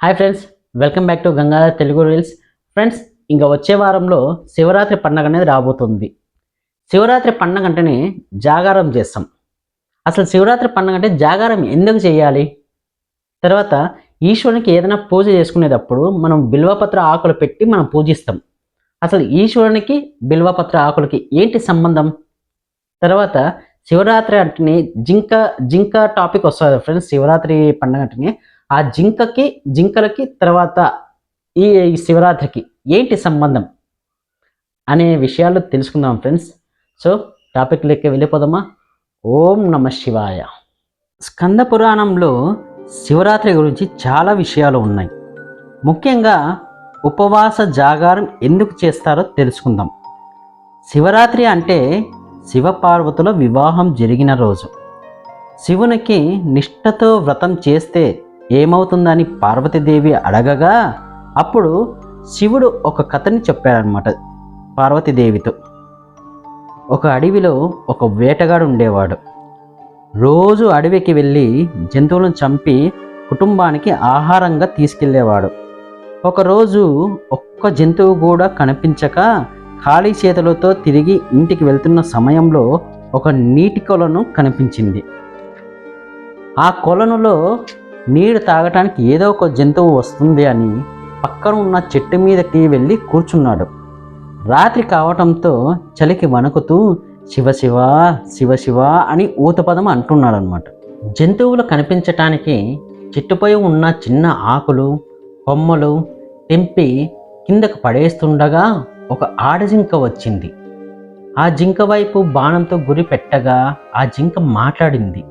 Hi friends welcome back to Gangadhar Telugu reels friends ఇంకా వచ్చే వారంలో శివరాత్రి పండగ అనేది రాబోతుంది. శివరాత్రి పండగ అంటేనే జాగారం చేస్తాం. అసలు శివరాత్రి పండగ అంటే జాగారం ఎందుకు చేయాలి? తర్వాత ఈశ్వరునికి ఏదైనా పూజ చేసుకునేటప్పుడు మనం బిల్వపత్ర ఆకులు పెట్టి మనం పూజిస్తాం. అసలు ఈశ్వరునికి బిల్వపత్ర ఆకులకి ఏంటి సంబంధం? తర్వాత శివరాత్రి అంటేనే జింక జింక టాపిక్ వస్తుంది ఫ్రెండ్స్ శివరాత్రి పండగ అంటేనే ఆ జింకకి జింకలకి తర్వాత ఈ శివరాత్రికి ఏంటి సంబంధం అనే విషయాలు తెలుసుకుందాం ఫ్రెండ్స్. సో టాపిక్ లెక్క వెళ్ళిపోదామా? ఓం నమ శివాయ. స్కంద పురాణంలో శివరాత్రి గురించి చాలా విషయాలు ఉన్నాయి. ముఖ్యంగా ఉపవాస జాగారం ఎందుకు చేస్తారో తెలుసుకుందాం. శివరాత్రి అంటే శివపార్వతుల వివాహం జరిగిన రోజు. శివునికి నిష్ఠతో వ్రతం చేస్తే ఏమవుతుందని పార్వతీదేవి అడగగా అప్పుడు శివుడు ఒక కథని చెప్పాడనమాట పార్వతీదేవితో. ఒక అడవిలో ఒక వేటగాడు ఉండేవాడు. రోజు అడవికి వెళ్ళి జంతువులను చంపి కుటుంబానికి ఆహారంగా తీసుకెళ్ళేవాడు. ఒకరోజు ఒక్క జంతువు కూడా కనిపించక ఖాళీ చేతులతో తిరిగి ఇంటికి వెళ్తున్న సమయంలో ఒక నీటి కొలను కనిపించింది. ఆ కొలనులో నీరు తాగటానికి ఏదో ఒక జంతువు వస్తుంది అని పక్కన ఉన్న చెట్టు మీదకి వెళ్ళి కూర్చున్నాడు. రాత్రి కావటంతో చలికి వణుకుతూ శివ శివ శివ శివ అని ఊతపదం అంటున్నాడు అనమాట జంతువులు కనిపించటానికి చెట్టుపై ఉన్న చిన్న ఆకులు కొమ్మలు తెంపి కిందకు పడేస్తుండగా ఒక ఆడజింక వచ్చింది. ఆ జింక వైపు బాణంతో గురి పెట్టగా ఆ జింక మాట్లాడింది.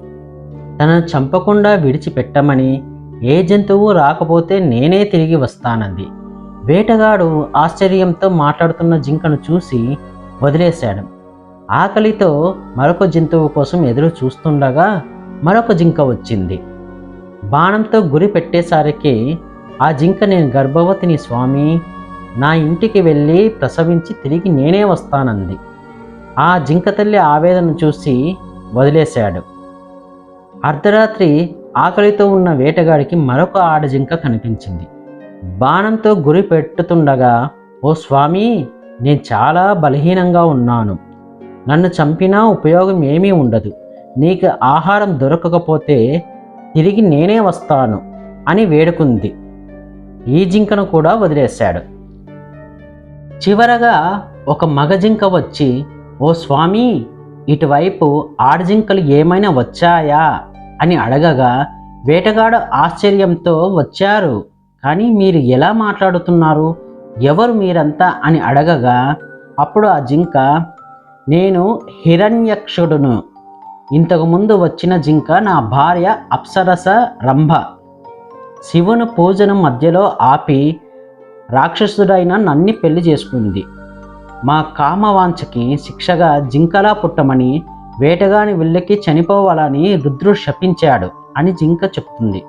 తనను చంపకుండా విడిచిపెట్టమని ఏ జంతువు రాకపోతే నేనే తిరిగి వస్తానంది. వేటగాడు ఆశ్చర్యంతో మాట్లాడుతున్న జింకను చూసి వదిలేశాడు. ఆకలితో మరొక జంతువు కోసం ఎదురు చూస్తుండగా మరొక జింక వచ్చింది. బాణంతో గురి పెట్టేసరికి ఆ జింక నేను గర్భవతిని స్వామి నా ఇంటికి వెళ్ళి ప్రసవించి తిరిగి నేనే వస్తానంది. ఆ జింక తల్లి ఆవేదన చూసి వదిలేశాడు. అర్ధరాత్రి ఆకలితో ఉన్న వేటగాడికి మరొక ఆడజింక కనిపించింది. బాణంతో గురి పెట్టుతుండగా ఓ స్వామి నేను చాలా బలహీనంగా ఉన్నాను. నన్ను చంపినా ఉపయోగం ఏమీ ఉండదు. నీకు ఆహారం దొరకకపోతే తిరిగి నేనే వస్తాను అని వేడుకుంది. ఈ జింకను కూడా వదిలేశాడు. చివరగా ఒక మగ జింక వచ్చి ఓ స్వామి ఇటువైపు ఆడజింకలు ఏమైనా వచ్చాయా అని అడగగా వేటగాడు ఆశ్చర్యంతో వచ్చారు. కానీ మీరు ఎలా మాట్లాడుతున్నారు? ఎవరు మీరంతా? అని అడగగా అప్పుడు ఆ జింక నేను హిరణ్యక్షుడును. ఇంతకుముందు వచ్చిన జింక నా భార్య అప్సరస రంభ. శివుని పూజను మధ్యలో ఆపి రాక్షసుడైన నన్ని పెళ్ళి చేసుకుంది. మా కామవాంఛకి శిక్షగా జింకలా పుట్టమని వేటగాని వెళ్ళకి చనిపోవాలని రుద్రుడు శపించాడు అని జింక చెప్తుంది.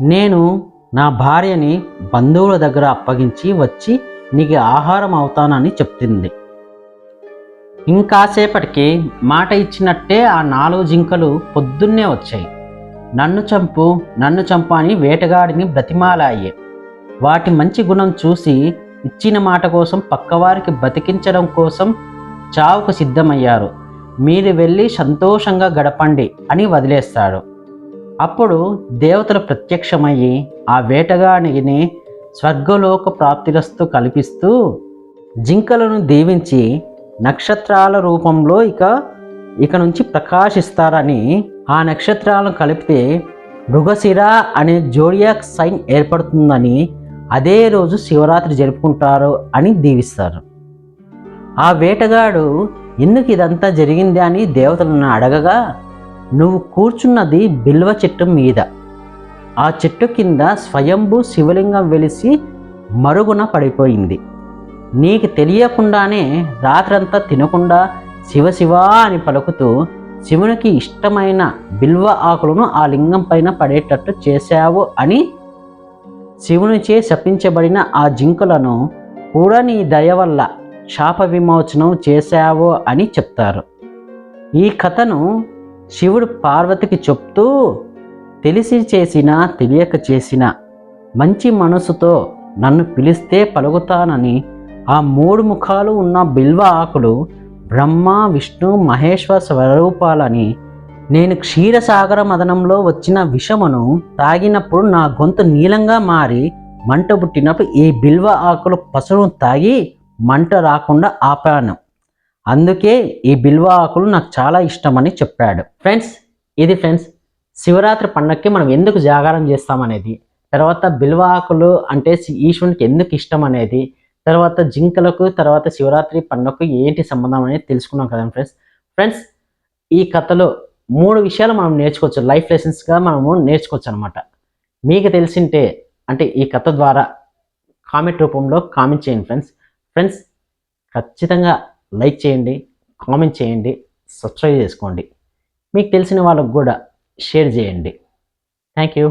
నేను నా భార్యని బంధువుల దగ్గర అప్పగించి వచ్చి నీకు ఆహారం అవుతానని చెప్తుంది. ఇంకాసేపటికి మాట ఇచ్చినట్టే ఆ నాలుగు జింకలు పొద్దున్నే వచ్చాయి. నన్ను చంపు నన్ను చంపు అని వేటగాడిని బ్రతిమాలాయి. వాటి మంచి గుణం చూసి ఇచ్చిన మాట కోసం పక్కవారికి బతికించడం కోసం చావుకు సిద్ధమయ్యారు. మీరు వెళ్ళి సంతోషంగా గడపండి అని వదిలేస్తాడు. అప్పుడు దేవతలు ప్రత్యక్షమయ్యి ఆ వేటగాడిని స్వర్గలోక ప్రాప్తిరస్తు కల్పిస్తూ జింకలను దీవించి నక్షత్రాల రూపంలో ఇక ఇక నుంచి ప్రకాశిస్తారని ఆ నక్షత్రాలను కలిపితే మృగశిర అనే జోడియాక్ సైన్ ఏర్పడుతుందని అదే రోజు శివరాత్రి జరుపుకుంటారు అని దీవిస్తారు. ఆ వేటగాడు ఎందుకు ఇదంతా జరిగింది? అని దేవతలను అడగగా నువ్వు కూర్చున్నది బిల్వ చెట్టు మీద. ఆ చెట్టు కింద స్వయంభూ శివలింగం వెలిసి మరుగున పడిపోయింది. నీకు తెలియకుండానే రాత్రంతా తినకుండా శివ శివ అని పలుకుతూ శివునికి ఇష్టమైన బిల్వ ఆకులను ఆ లింగం పైన పడేటట్టు చేశావు అని శివునిచే శపించబడిన ఆ జింకలను కూడా నీ దయ వల్ల శాప విమోచనం చేశావో అని చెప్తారు. ఈ కథను శివుడు పార్వతికి చెప్తూ తెలిసి చేసిన తెలియక చేసిన మంచి మనసుతో నన్ను పిలిస్తే పలుకుతానని ఆ మూడు ముఖాలు ఉన్న బిల్వ ఆకులు బ్రహ్మ విష్ణు మహేశ్వర స్వరూపాలని నేను క్షీరసాగర మదనంలో వచ్చిన విషమును తాగినప్పుడు నా గొంతు నీలంగా మారి మంట పుట్టినప్పుడు ఈ బిల్వ ఆకులు పసును తాగి మంట రాకుండా ఆపాను. అందుకే ఈ బిల్వ ఆకులు నాకు చాలా ఇష్టమని చెప్పాడు. ఫ్రెండ్స్ ఇది ఫ్రెండ్స్ శివరాత్రి పండగకి మనం ఎందుకు జాగారం చేస్తామనేది. తర్వాత బిల్వ ఆకులు అంటే ఈశ్వరునికి ఎందుకు ఇష్టం అనేది తర్వాత జింకలకు తర్వాత శివరాత్రి పండుగకు ఏంటి సంబంధం అనేది తెలుసుకున్నాం కదా ఫ్రెండ్స్. ఫ్రెండ్స్ ఈ కథలో మూడు విషయాలు మనం నేర్చుకోవచ్చు. లైఫ్ లెసన్స్గా మనము నేర్చుకోవచ్చు అనమాట మీకు తెలిసింటే అంటే ఈ కథ ద్వారా కామెంట్ రూపంలో కామెంట్ చేయండి ఫ్రెండ్స్. ఫ్రెండ్స్ ఖచ్చితంగా లైక్ చేయండి కామెంట్ చేయండి సబ్స్క్రైబ్ చేసుకోండి. మీకు తెలిసిన వాళ్ళకు కూడా షేర్ చేయండి. Thank you